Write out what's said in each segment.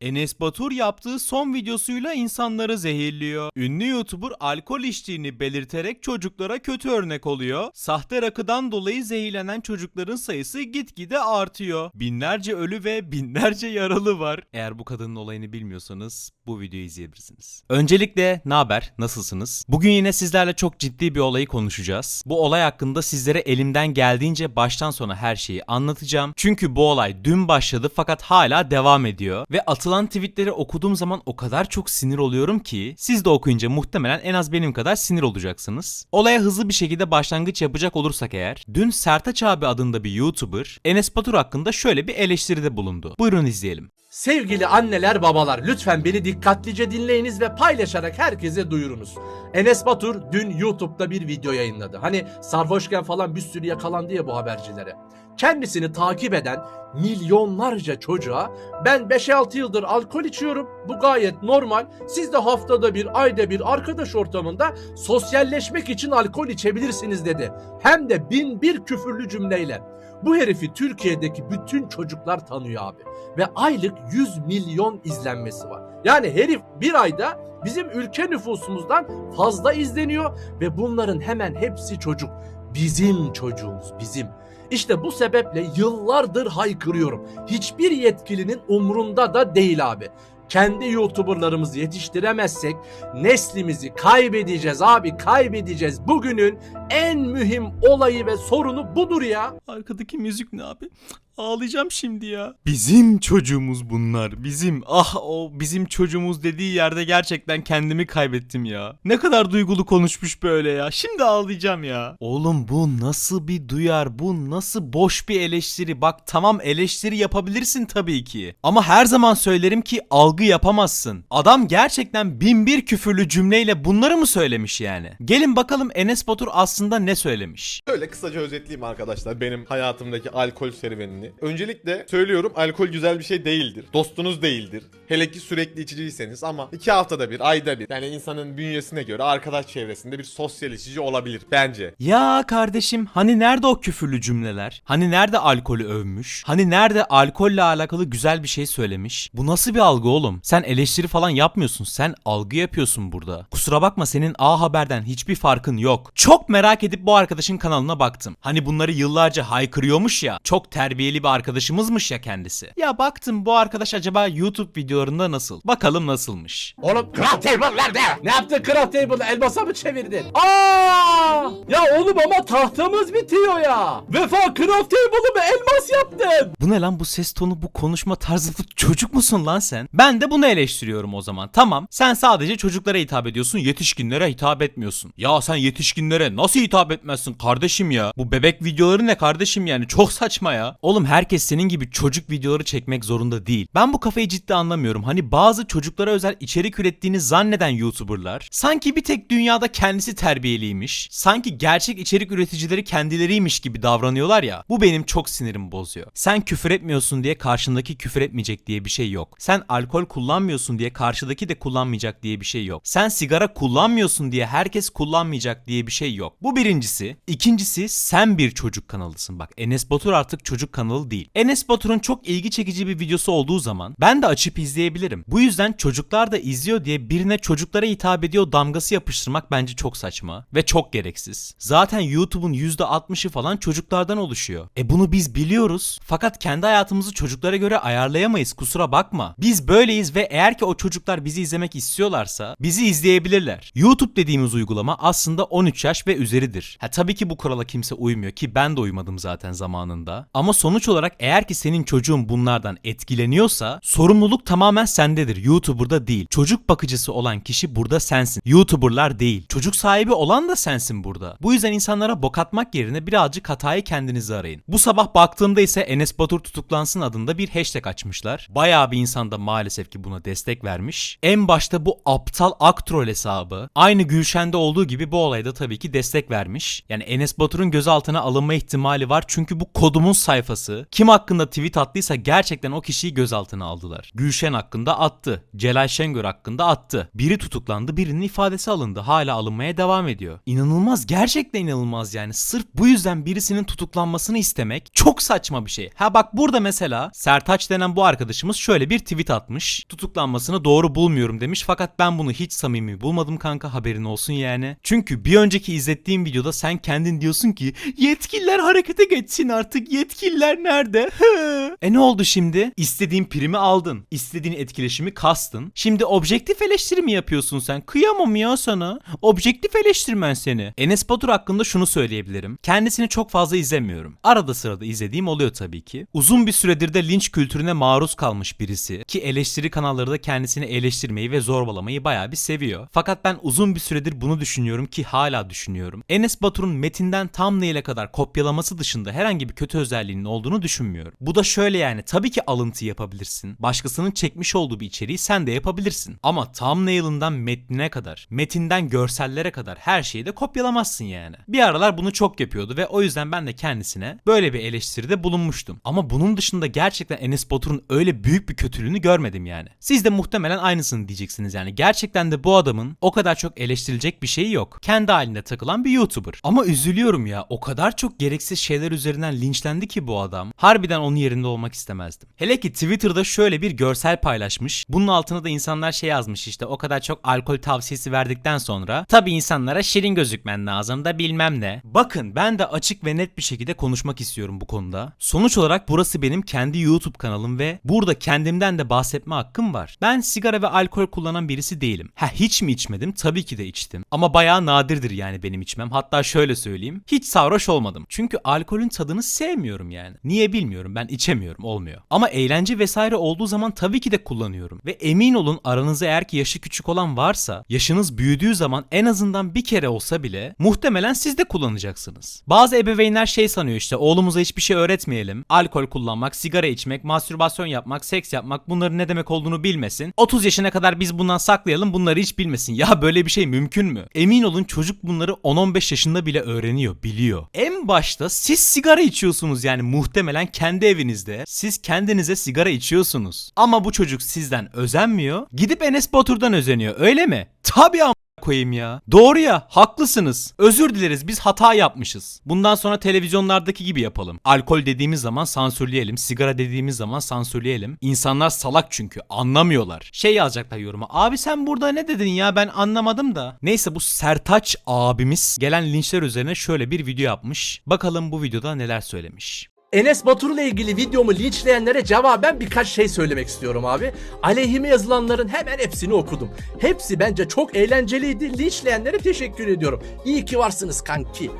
Enes Batur yaptığı son videosuyla insanları zehirliyor. Ünlü YouTuber alkol içtiğini belirterek çocuklara kötü örnek oluyor. Sahte rakıdan dolayı zehirlenen çocukların sayısı gitgide artıyor. Binlerce ölü ve binlerce yaralı var. Eğer bu kadının olayını bilmiyorsanız bu videoyu izleyebilirsiniz. Öncelikle ne haber? Nasılsınız? Bugün yine sizlerle çok ciddi bir olayı konuşacağız. Bu olay hakkında sizlere elimden geldiğince baştan sona her şeyi anlatacağım. Çünkü bu olay dün başladı fakat hala devam ediyor. Ve atılan tweetleri okuduğum zaman o kadar çok sinir oluyorum ki siz de okuyunca muhtemelen en az benim kadar sinir olacaksınız. Olaya hızlı bir şekilde başlangıç yapacak olursak eğer, dün Sertaç abi adında bir YouTuber Enes Batur hakkında şöyle bir eleştiride bulundu. Buyurun izleyelim. Sevgili anneler babalar lütfen beni dikkatlice dinleyiniz ve paylaşarak herkese duyurunuz. Enes Batur dün YouTube'da bir video yayınladı. Hani sarhoşken falan bir sürü yakalandı ya bu habercilere. Kendisini takip eden milyonlarca çocuğa ben 5-6 yıldır alkol içiyorum. Bu gayet normal. Siz de haftada bir, ayda bir arkadaş ortamında sosyalleşmek için alkol içebilirsiniz dedi. Hem de bin bir küfürlü cümleyle. Bu herifi Türkiye'deki bütün çocuklar tanıyor abi. Ve aylık 100 milyon izlenmesi var. Yani herif bir ayda bizim ülke nüfusumuzdan fazla izleniyor ve bunların hemen hepsi çocuk. Bizim çocuğumuz, bizim. İşte bu sebeple yıllardır haykırıyorum. Hiçbir yetkilinin umrunda da değil abi. Kendi YouTuber'larımızı yetiştiremezsek neslimizi kaybedeceğiz abi kaybedeceğiz. Bugünün en mühim olayı ve sorunu budur ya. Arkadaki müzik ne abi? Ağlayacağım şimdi ya. Bizim çocuğumuz bunlar. Bizim. Ah o bizim çocuğumuz dediği yerde gerçekten kendimi kaybettim ya. Ne kadar duygulu konuşmuş böyle ya. Şimdi ağlayacağım ya. Oğlum bu nasıl bir duyar? Bu nasıl boş bir eleştiri? Bak tamam eleştiri yapabilirsin tabii ki. Ama her zaman söylerim ki algı yapamazsın. Adam gerçekten bin bir küfürlü cümleyle bunları mı söylemiş yani? Gelin bakalım Enes Batur aslında ne söylemiş? Şöyle kısaca özetleyeyim arkadaşlar benim hayatımdaki alkol serüvenini. Öncelikle söylüyorum alkol güzel bir şey değildir. Dostunuz değildir. Hele ki sürekli içiciyseniz ama iki haftada bir, ayda bir. Yani insanın bünyesine göre arkadaş çevresinde bir sosyal içici olabilir bence. Ya kardeşim hani nerede o küfürlü cümleler? Hani nerede alkolü övmüş? Hani nerede alkolle alakalı güzel bir şey söylemiş? Bu nasıl bir algı oğlum? Sen eleştiri falan yapmıyorsun. Sen algı yapıyorsun burada. Kusura bakma senin A Haber'den hiçbir farkın yok. Çok merak edip bu arkadaşın kanalına baktım. Hani bunları yıllarca haykırıyormuş ya. Çok terbiyeli bir arkadaşımızmış ya kendisi. Ya baktım bu arkadaş acaba YouTube videolarında nasıl? Bakalım nasılmış. Oğlum craft table nerede? Ne yaptın craft table'ı? Elmasa mı çevirdin? Aa! Ya oğlum ama tahtamız bitiyor ya. Vefa craft table'ı mı elmas? Bu ne lan bu ses tonu bu konuşma tarzı çocuk musun lan sen? Ben de bunu eleştiriyorum o zaman. Tamam sen sadece çocuklara hitap ediyorsun yetişkinlere hitap etmiyorsun. Ya sen yetişkinlere nasıl hitap etmezsin kardeşim ya? Bu bebek videoları ne kardeşim yani çok saçma ya. Oğlum herkes senin gibi çocuk videoları çekmek zorunda değil. Ben bu kafayı ciddi anlamıyorum. Hani bazı çocuklara özel içerik ürettiğini zanneden YouTuber'lar sanki bir tek dünyada kendisi terbiyeliymiş. Sanki gerçek içerik üreticileri kendileriymiş gibi davranıyorlar ya. Bu benim çok sinirimi bozuyor. Sen küfür etmiyorsun diye karşındaki küfür etmeyecek diye bir şey yok. Sen alkol kullanmıyorsun diye karşıdaki de kullanmayacak diye bir şey yok. Sen sigara kullanmıyorsun diye herkes kullanmayacak diye bir şey yok. Bu birincisi. İkincisi sen bir çocuk kanalısın. Bak Enes Batur artık çocuk kanalı değil. Enes Batur'un çok ilgi çekici bir videosu olduğu zaman ben de açıp izleyebilirim. Bu yüzden çocuklar da izliyor diye birine çocuklara hitap ediyor damgası yapıştırmak bence çok saçma ve çok gereksiz. Zaten YouTube'un %60'ı falan çocuklardan oluşuyor. E bunu biz biliyoruz. Fakat kendi hayatımızı çocuklara göre ayarlayamayız kusura bakma. Biz böyleyiz ve eğer ki o çocuklar bizi izlemek istiyorlarsa bizi izleyebilirler. YouTube dediğimiz uygulama aslında 13 yaş ve üzeridir. Ha tabii ki bu kurala kimse uymuyor ki ben de uymadım zaten zamanında. Ama sonuç olarak eğer ki senin çocuğun bunlardan etkileniyorsa sorumluluk tamamen sendedir. YouTuber'da değil. Çocuk bakıcısı olan kişi burada sensin. YouTuber'lar değil. Çocuk sahibi olan da sensin burada. Bu yüzden insanlara bok atmak yerine birazcık hatayı kendinize arayın. Bu sabah baktığımda ise Enes Batur tutuklansın adında bir hashtag açmışlar. Bayağı bir insan da maalesef ki buna destek vermiş. En başta bu aptal aktrol hesabı aynı Gülşen'de olduğu gibi bu olayda tabii ki destek vermiş. Yani Enes Batur'un gözaltına alınma ihtimali var çünkü bu kodumun sayfası. kim hakkında tweet attıysa gerçekten o kişiyi gözaltına aldılar. Gülşen hakkında attı. Celal Şengör hakkında attı. Biri tutuklandı birinin ifadesi alındı. Hala alınmaya devam ediyor. İnanılmaz gerçekten inanılmaz yani. Sırf bu yüzden birisinin tutuklanmasını istemek çok saçma bir şey. Ha bak burada mesela Sertaç denen bu arkadaşımız şöyle bir tweet atmış. Tutuklanmasını doğru bulmuyorum demiş fakat ben bunu hiç samimi bulmadım kanka haberin olsun yani. Çünkü bir önceki izlettiğim videoda sen kendin diyorsun ki yetkililer harekete geçsin artık yetkililer nerede? e ne oldu şimdi? İstediğin primi aldın. İstediğin etkileşimi kastın. Şimdi objektif eleştiri mi yapıyorsun sen? Kıyamam ya sana. Objektif eleştirmen seni. Enes Batur hakkında şunu söyleyebilirim. Kendisini çok fazla izlemiyorum. Arada sırada izlediğim oluyor tabii ki. Uzun bir süredir de linç kültürüne maruz kalmış birisi. Ki eleştiri kanalları da kendisini eleştirmeyi ve zorbalamayı bayağı bir seviyor. Fakat ben uzun bir süredir bunu düşünüyorum ki hala düşünüyorum. Enes Batur'un metinden thumbnail'e kadar kopyalaması dışında herhangi bir kötü özelliğinin olduğunu düşünmüyorum. Bu da şöyle yani tabii ki alıntı yapabilirsin. Başkasının çekmiş olduğu bir içeriği sen de yapabilirsin. Ama thumbnail'ından metnine kadar, metinden görsellere kadar her şeyi de kopyalamazsın yani. Bir aralar bunu çok yapıyordu ve o yüzden ben de kendisine böyle bir eleştiride bulunmuştum. Ama bunun dışında gerçekten Enes Batur'un öyle büyük bir kötülüğünü görmedim yani. Siz de muhtemelen aynısını diyeceksiniz yani. Gerçekten de bu adamın o kadar çok eleştirilecek bir şeyi yok. Kendi halinde takılan bir YouTuber. Ama üzülüyorum ya. O kadar çok gereksiz şeyler üzerinden linçlendi ki bu adam. Harbiden onun yerinde olmak istemezdim. Hele ki Twitter'da şöyle bir görsel paylaşmış. Bunun altına da insanlar şey yazmış işte o kadar çok alkol tavsiyesi verdikten sonra tabi insanlara şirin gözükmen lazım da bilmem ne. Bakın ben de açık ve net bir şekilde konuşmak istiyorum bu konuda. Sonuç olarak burası benim kendi YouTube kanalım ve burada kendimden de bahsetme hakkım var. Ben sigara ve alkol kullanan birisi değilim. Ha hiç mi içmedim? Tabii ki de içtim. Ama bayağı nadirdir yani benim içmem. Hatta şöyle söyleyeyim. Hiç sarhoş olmadım. Çünkü alkolün tadını sevmiyorum yani. Niye bilmiyorum ben içemiyorum olmuyor. Ama eğlence vesaire olduğu zaman tabii ki de kullanıyorum. Ve emin olun aranızda eğer ki yaşı küçük olan varsa yaşınız büyüdüğü zaman en azından bir kere olsa bile muhtemelen siz de kullanacaksınız. Bazı ebeveynler şey sanıyor işte oğlumuza hiçbir şey öğretmeyelim. Alkol kullanmak, sigara içmek, mastürbasyon yapmak, seks yapmak bunların ne demek olduğunu bilmesin. 30 yaşına kadar biz bundan saklayalım bunları hiç bilmesin. Ya böyle bir şey mümkün mü? Emin olun çocuk bunları 10-15 yaşında bile öğreniyor, biliyor. En başta siz sigara içiyorsunuz yani muhtemelen kendi evinizde. Siz kendinize sigara içiyorsunuz. Ama bu çocuk sizden özenmiyor. Gidip Enes Batur'dan özeniyor öyle mi? Tabii ama koyayım ya. Doğru ya haklısınız. Özür dileriz biz hata yapmışız. Bundan sonra televizyonlardaki gibi yapalım. Alkol dediğimiz zaman sansürleyelim. Sigara dediğimiz zaman sansürleyelim. İnsanlar salak çünkü anlamıyorlar. Şey yazacaklar yoruma. Abi sen burada ne dedin ya ben anlamadım da. Neyse bu Sertaç abimiz gelen linçler üzerine şöyle bir video yapmış. Bakalım bu videoda neler söylemiş. Enes Batur'la ilgili videomu linçleyenlere cevaben birkaç şey söylemek istiyorum abi. Aleyhime yazılanların hemen hepsini okudum. Hepsi bence çok eğlenceliydi. Linçleyenlere teşekkür ediyorum. İyi ki varsınız kanki.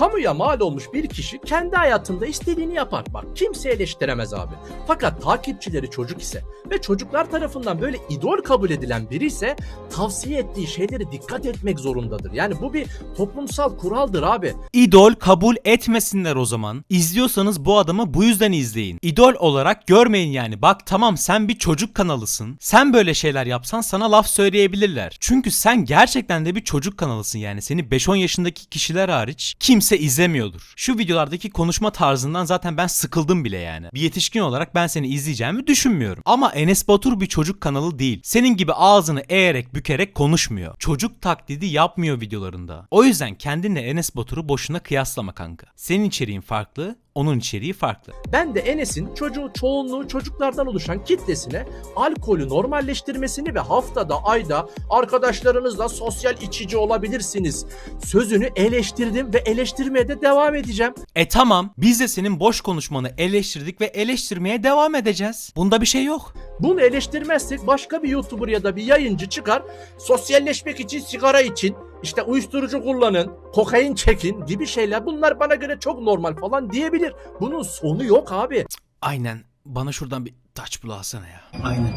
Kamuya mal olmuş bir kişi kendi hayatında istediğini yapar. Bak kimse eleştiremez abi. Fakat takipçileri çocuk ise ve çocuklar tarafından böyle idol kabul edilen biri ise tavsiye ettiği şeyleri dikkat etmek zorundadır. Yani bu bir toplumsal kuraldır abi. İdol kabul etmesinler o zaman. İzliyorsanız bu adamı bu yüzden izleyin. İdol olarak görmeyin yani. Bak tamam sen bir çocuk kanalısın. Sen böyle şeyler yapsan sana laf söyleyebilirler. Çünkü sen gerçekten de bir çocuk kanalısın yani. Seni 5-10 yaşındaki kişiler hariç kimse izlemiyordur. Şu videolardaki konuşma tarzından zaten ben sıkıldım bile yani. Bir yetişkin olarak ben seni izleyeceğimi düşünmüyorum. Ama Enes Batur bir çocuk kanalı değil. Senin gibi ağzını eğerek bükerek konuşmuyor. Çocuk taklidi yapmıyor videolarında. O yüzden kendinle Enes Batur'u boşuna kıyaslama kanka. Senin içeriğin farklı, onun içeriği farklı. Ben de Enes'in çocuğu çoğunluğu çocuklardan oluşan kitlesine alkolü normalleştirmesini ve haftada ayda arkadaşlarınızla sosyal içici olabilirsiniz sözünü eleştirdim ve eleştirmeye de devam edeceğim. E tamam biz de senin boş konuşmanı eleştirdik ve eleştirmeye devam edeceğiz. Bunda bir şey yok. Bunu eleştirmezsek başka bir YouTuber ya da bir yayıncı çıkar sosyalleşmek için sigara için işte uyuşturucu kullanın, kokain çekin gibi şeyler bunlar bana göre çok normal falan diyebilir. Bunun sonu yok abi. Aynen. Bana şuradan bir taç bulu alsana ya. Aynen.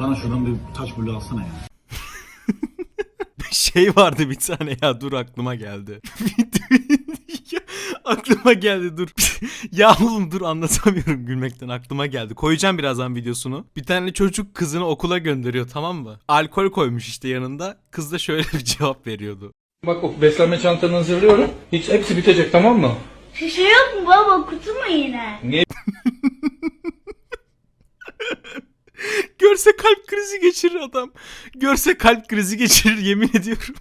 Bana şuradan bir taş bulu alsana ya. şey vardı bir tane ya dur aklıma geldi. Aklıma geldi dur. ya oğlum dur anlatamıyorum gülmekten aklıma geldi. Koyacağım birazdan videosunu. Bir tane çocuk kızını okula gönderiyor tamam mı? Alkol koymuş işte yanında. Kız da şöyle bir cevap veriyordu. Bak o beslenme çantanı hazırlıyorum. Hiç hepsi bitecek tamam mı? Şişe yok mu baba kutu mu yine? Görse kalp krizi geçirir adam. Görse kalp krizi geçirir yemin ediyorum.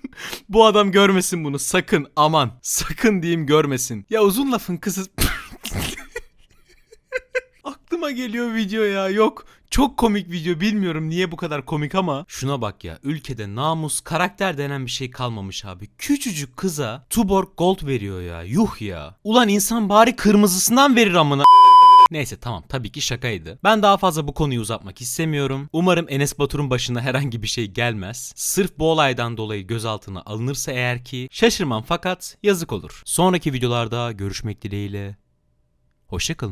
Bu adam görmesin bunu sakın aman. Sakın diyeyim görmesin. Ya uzun lafın kısa... Aklıma geliyor video ya yok. Çok komik video bilmiyorum niye bu kadar komik ama şuna bak ya ülkede namus karakter denen bir şey kalmamış abi. Küçücük kıza Tuborg Gold veriyor ya yuh ya. Ulan insan bari kırmızısından verir amına. Neyse tamam tabii ki şakaydı. Ben daha fazla bu konuyu uzatmak istemiyorum. Umarım Enes Batur'un başına herhangi bir şey gelmez. Sırf bu olaydan dolayı gözaltına alınırsa eğer ki şaşırmam fakat yazık olur. Sonraki videolarda görüşmek dileğiyle. Hoşçakalın.